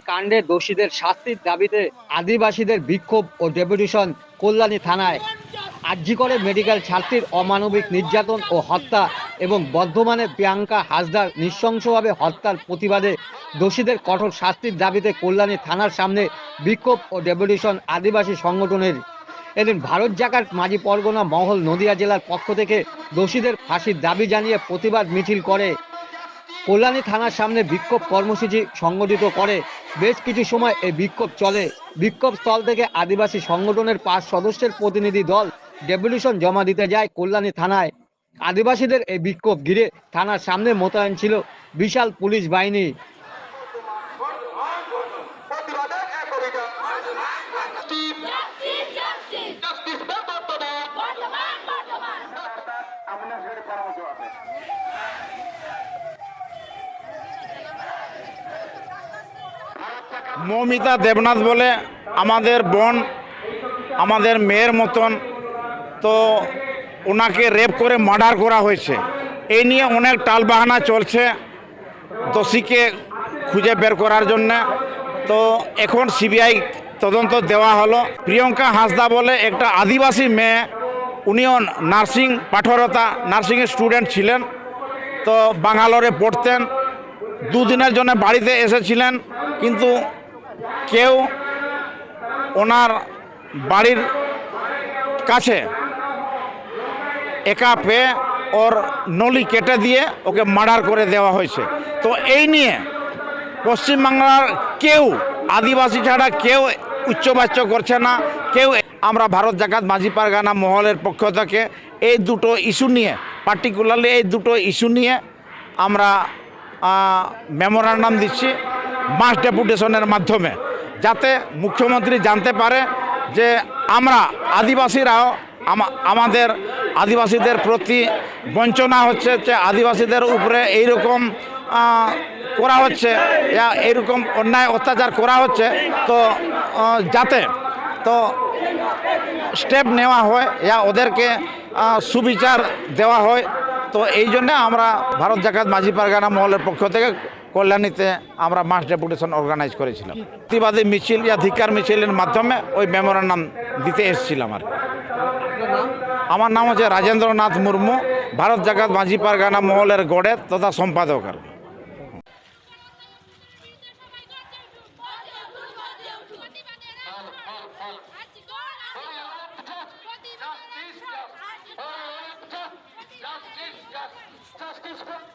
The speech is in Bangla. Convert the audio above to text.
কাণ্ডে দোষীদের শাস্তির দাবিতে আদিবাসীদের বিক্ষোভ ও ডেপুটেশন কল্যাণী থানায় আর্যিকরে মেডিকেল ছাত্রীর অমানবিক নির্যাতন ও হত্যা এবং বর্ধমানে প্রিয়াঙ্কা হাসদার নৃশংসভাবে হত্যার প্রতিবাদে দোষীদের কঠোর শাস্তির দাবিতে কল্যাণী থানার সামনে বিক্ষোভ ও ডেপুটেশন আদিবাসী সংগঠনের। এদিন ভারত জাকাত মাঝি পরগনা মহল নদিয়া জেলার পক্ষ থেকে দোষীদের ফাঁসির দাবি জানিয়ে প্রতিবাদ মিছিল করে কল্যাণী থানার সামনে বিক্ষোভ কর্মসূচি সংগঠিত করে। বেশ কিছু সময় এই বিক্ষোভ চলে। বিক্ষোভ স্থল থেকে আদিবাসী সংগঠনের পাঁচ সদস্যের প্রতিনিধি দল ডেপুটেশন জমা দিতে যায় কল্যাণী থানায়। আদিবাসীদের এই বিক্ষোভ ঘিরে থানার সামনে মোতায়েন ছিল বিশাল পুলিশ বাহিনী। মৌমিতা দেবনাথ বলে আমাদের বোন, আমাদের মেয়ের মতন। তো ওনাকে রেপ করে মার্ডার করা হয়েছে। এই নিয়ে অনেক টালবাহানা চলছে দোষীকে খুঁজে বের করার জন্য। তো এখন সিবিআই তদন্ত দেওয়া হলো। প্রিয়ঙ্কা হাসদা বলে একটা আদিবাসী মেয়ে, উনিও নার্সিং পাঠরতা নার্সিংয়ের স্টুডেন্ট ছিলেন। তো বাঙ্গালোরে পড়তেন। দুদিনের জন্য বাড়িতে এসেছিলেন, কিন্তু কেউ ওনার বাড়ির কাছে একা পেয়ে ওর নলি কেটে দিয়ে ওকে মার্ডার করে দেওয়া হয়েছে। তো এই নিয়ে পশ্চিমবাংলার কেউ, আদিবাসী ছাড়া কেউ উচ্চবাচ্য করছে না, কেউ আমরা ভারত জাকাত মাঝি পারগানা মহলের পক্ষ থেকে এই দুটো ইস্যু নিয়ে পার্টিকুলারলি এই দুটো ইস্যু নিয়ে আমরা মেমোরান্ডাম দিচ্ছি মাস ডেপুটেশনের মাধ্যমে। যাতে মুখ্যমন্ত্রী জানতে পারে যে আমরা আদিবাসীরাও আমাদের আদিবাসীদের প্রতি বঞ্চনা হচ্ছে, যে আদিবাসীদের উপরে এইরকম করা হচ্ছে এইরকম অন্যায় অত্যাচার করা হচ্ছে, তো যাতে, তো, স্টেপ নেওয়া হয়, ইয়া, ওদেরকে সুবিচার দেওয়া হয়, তো এই জন্য আমরা ভারত জাকাত মাঝি পারগানা মহলের পক্ষ থেকে কল্যাণীতে আমরা মাস ডেপুটেশন অর্গানাইজ করেছিলাম প্রতিবাদী মিছিল ইয়া ধিকার মিছিলের মাধ্যমে ওই মেমোরান্ডাম দিতে এসেছিলাম আর আমার নাম হচ্ছে রাজেন্দ্রনাথ মুর্মু ভারত জাগাত মাঝি পারগানা মহলের গড়ে তথা সম্পাদক আর Justice, justice, justice, justice.